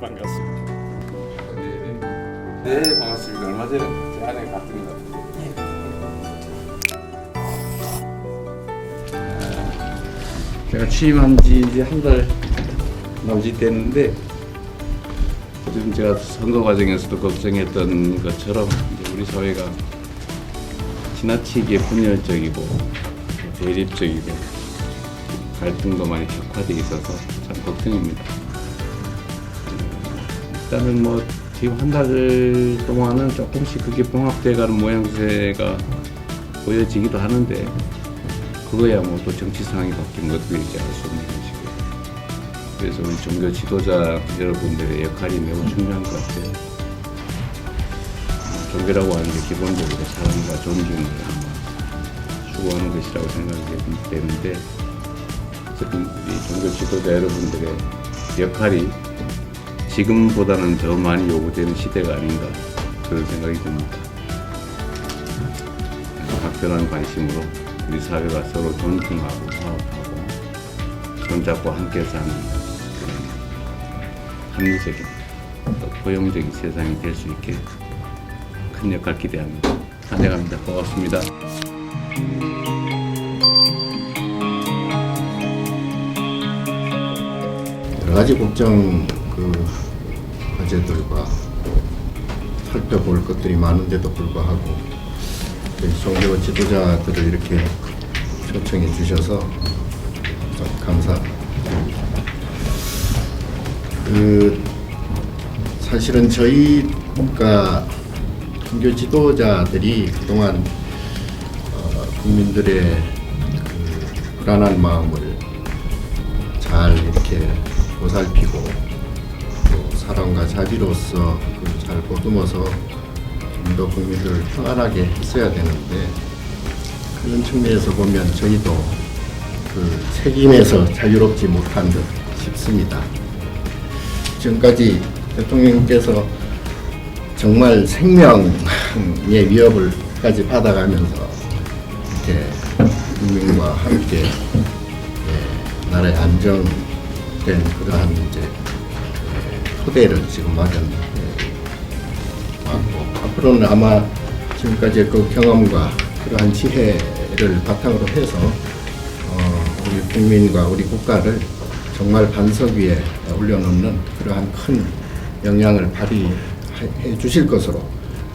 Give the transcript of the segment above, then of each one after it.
반갑습니다. 네, 반갑습니다. 얼마 전에 제 아내 같은데. 아, 제가 취임한 지 이제 한 달 남짓 됐는데 지금 제가 선거 과정에서도 걱정했던 것처럼 이제 우리 사회가 지나치게 분열적이고 대립적이고 갈등도 많이 격화돼 있어서 참 걱정입니다. 일단은 뭐 지금 한 달 동안은 조금씩 그게 봉합돼 가는 모양새가 보여지기도 하는데 그거야 뭐 또 정치 상황이 바뀐 것도 이제 알수 없는 것이고 그래서 우리 종교 지도자 여러분들의 역할이 매우 중요한 것 같아요. 종교라고 하는 게 기본적으로 사랑과 존중을 추구하는 것이라고 생각이 되는데 어쨌든 이 종교 지도자 여러분들의 역할이 지금보다는 더 많이 요구되는 시대가 아닌가 그런 생각이 듭니다. 각별한 관심으로 우리 사회가 서로 존중하고 화합하고 손잡고 함께 사는 그런 합리적인 또 포용적인 세상이 될 수 있게 큰 역할 기대합니다. 환영합니다. 고맙습니다. 가지 국정 그 과제들과 살펴볼 것들이 많은데도 불구하고 저희 종교 지도자들을 이렇게 초청해 주셔서 참 감사드립니다. 그 사실은 저희가 종교 지도자들이 그동안 어, 국민들의 그 불안한 마음을 잘 이렇게 보살피고 또 사랑과 자비로서 그잘 보듬어서 좀 더 국민들을 평안하게 했어야 되는데 그런 측면에서 보면 저희도 그 책임에서 자유롭지 못한 듯 싶습니다. 지금까지 대통령께서 정말 생명의 위협을까지 받아가면서 이렇게 국민과 함께 예, 나라의 안정 된 그러한 이제 예, 토대를 지금 마련해 왔고 앞으로는 아마 지금까지의 그 경험과 그러한 지혜를 바탕으로 해서 어, 우리 국민과 우리 국가를 정말 반석 위에 올려놓는 그러한 큰 영향을 발휘해 주실 것으로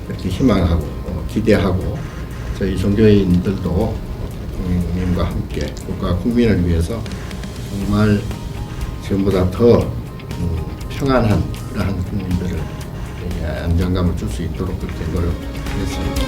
이렇게 희망하고 어, 기대하고 저희 종교인들도 대통령님과 함께 국가 국민을 위해서 정말 지금보다 더 음, 평안한 그러한 국민들을 안정감을 줄 수 있도록 그렇게 노력하겠습니다.